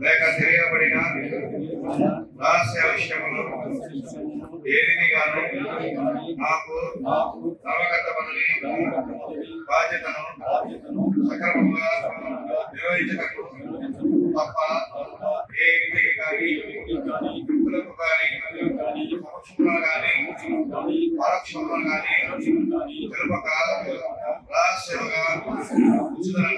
లేక తెలియబడిన రహస్య విషయంలో దేనిని గాను నాకు నవగత బదిలి బాధ్యతను సక్రమంగా నిర్వహించటకు తప్ప ఏ ఇంటికి కానీ వ్యక్తులకు కానీ సమక్షంలో కానీ పరోక్షంలో కానీ తెలుపక రహస్యంగా ఉచితంగా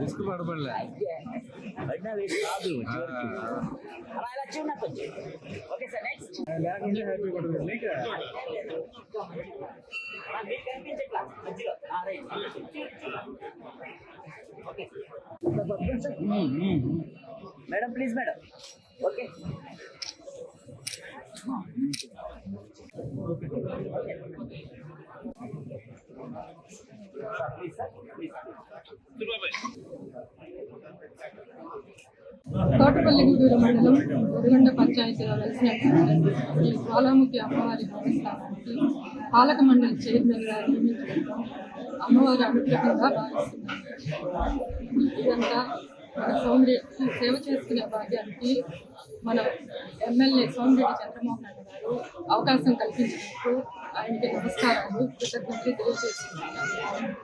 డిస్క్ పడబడలే పడినా వేస్ట్ కాదు చివరికి అలా ఇలా చూడ కొంచెం ఓకే సార్ నెక్స్ట్ లేకుంటే హ్యాపీ పడదు నీకు మీకు కనిపించట్లా మధ్యలో ఆ, right okay madam please madam okay please sir please Thotapalli Gudur మండలం గుడిగొండ పంచాయతీలో వెలిసినటువంటి ఈ జ్వాలాముఖి అమ్మవారి దేవస్థానానికి పాలక మండలి చైర్మన్ గారు నియమించడం అమ్మవారి అనుగ్రహంగా భావిస్తున్నాను ఇదంతా మన సోమిరెడ్డి సేవ చేసుకునే భాగ్యానికి మన ఎమ్మెల్యే సోమిరెడ్డి చంద్రమోహన్ రెడ్డి గారు అవకాశం కల్పించినందుకు ఆయనకి నమస్కారాలు కృతజ్ఞతలు తెలియజేస్తున్నాను.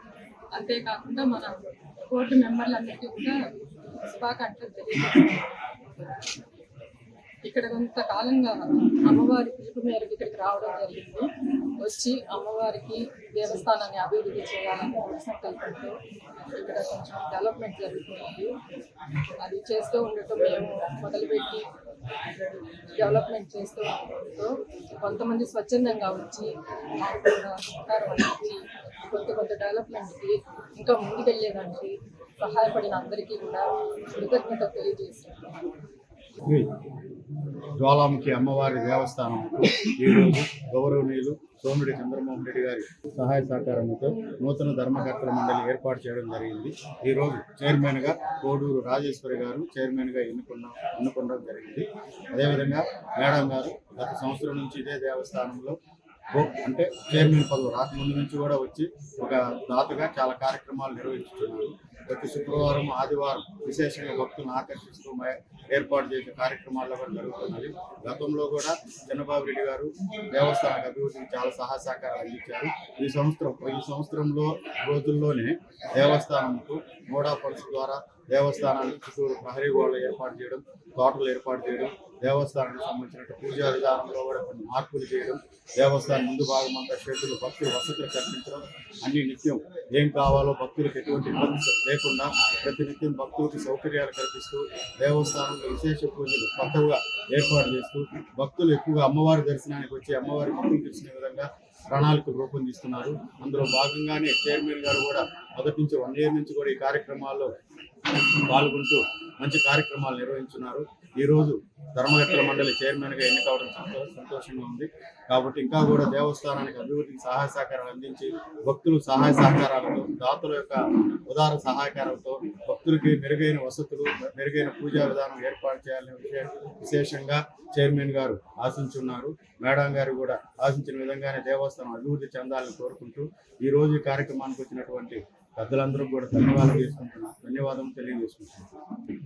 అంతేకాకుండా మన బోర్డు మెంబర్లందరికీ కూడా శుభాకాంక్షలు తెలియజేస్తున్నాను. ఇక్కడ కొంతకాలంగా అమ్మవారి పిలుపు మేరకు ఇక్కడికి రావడం జరిగింది. వచ్చి అమ్మవారికి దేవస్థానాన్ని అభివృద్ధి చేయాలని సంకల్పంతో ఇక్కడ కొంచెం డెవలప్మెంట్ జరుగుతుంది. అది చేస్తూ ఉండటం మేము మొదలుపెట్టి డెవలప్మెంట్ చేస్తూ ఉండటంతో కొంతమంది స్వచ్ఛందంగా వచ్చి మాకు కూడా సహకారం అందించి కొత్త కొత్త డెవలప్మెంట్కి ఇంకా ముందుకెళ్ళేదానికి సహాయపడిన అందరికీ కూడా కృతజ్ఞత తెలియజేస్తున్నాను. జ్వాలాముఖి అమ్మవారి దేవస్థానం ఈరోజు గౌరవనీయులు సోమిడి చంద్రమోహన్ రెడ్డి గారి సహాయ సహకారంతో నూతన ధర్మకర్తల మండలి ఏర్పాటు చేయడం జరిగింది. ఈరోజు చైర్మన్గా కోడూరు రాజేశ్వరి గారు చైర్మన్గా ఎన్నుకున్న ఎన్నుకోవడం జరిగింది. అదేవిధంగా మేడం గారు గత సంవత్సరం నుంచి ఇదే దేవస్థానంలో అంటే చైర్మన్ పదవి రాకముందు నుంచి కూడా వచ్చి ఒక దాతగా చాలా కార్యక్రమాలు నిర్వహించుతున్నారు. ప్రతి శుక్రవారం ఆదివారం విశేషంగా భక్తులను ఆకర్షిస్తూ ఏర్పాటు చేసే కార్యక్రమాల్లో కూడా జరుగుతున్నది. గతంలో కూడా చంద్రబాబు రెడ్డి గారు దేవస్థానం అభివృద్ధికి చాలా సహాయ సహకారాలు అందించారు. ఈ సంవత్సరం ఈ సంవత్సరంలో రోజుల్లోనే దేవస్థానంకు మోడా ఫండ్స్ ద్వారా దేవస్థానానికి చుట్టూరు ప్రహరీ గోడలు ఏర్పాటు చేయడం తోటలు ఏర్పాటు చేయడం దేవస్థానానికి సంబంధించిన పూజా విధానంలో కూడా కొన్ని మార్పులు చేయడం దేవస్థానం ముందు భాగం అంతా షెడ్లు భక్తులు వసతులు కల్పించడం అన్ని నిత్యం ఏం కావాలో భక్తులకు ఎటువంటి ఇబ్బంది లేకుండా ప్రతినిత్యం భక్తులకి సౌకర్యాలు కల్పిస్తూ దేవస్థానంలో విశేష పూజలు కొత్తగా ఏర్పాటు చేస్తూ భక్తులు ఎక్కువగా అమ్మవారి దర్శనానికి వచ్చి అమ్మవారి భక్తులు తెలిసిన విధంగా ప్రణాళిక రూపొందిస్తున్నారు. అందులో భాగంగానే చైర్మన్ గారు కూడా మొదటి నుంచి వన్ ఇయర్ నుంచి కూడా ఈ కార్యక్రమాల్లో పాల్గొంటూ మంచి కార్యక్రమాలు నిర్వహించున్నారు. ఈ రోజు మండలి చైర్మన్గా ఎన్నికవడం సంతో- సంతోషంగా ఉంది. కాబట్టి ఇంకా కూడా దేవస్థానానికి అభివృద్ధికి సహాయ సహకారాలు అందించి భక్తులు సహాయ సహకారాలతో దాతల యొక్క ఉదార సహకారంతో భక్తులకి మెరుగైన వసతులు మెరుగైన పూజా విధానం ఏర్పాటు చేయాలనే విషయం విశేషంగా చైర్మన్ గారు ఆశించున్నారు. మేడం గారు కూడా ఆశించిన విధంగానే దేవస్థానం అభివృద్ధి చెందాలని కోరుకుంటూ ఈ రోజు కార్యక్రమానికి వచ్చినటువంటి పెద్దలందరూ కూడా ధన్యవాదాలు చేసుకుంటున్నాను ధన్యవాదం తెలియజేసుకుంటున్నాను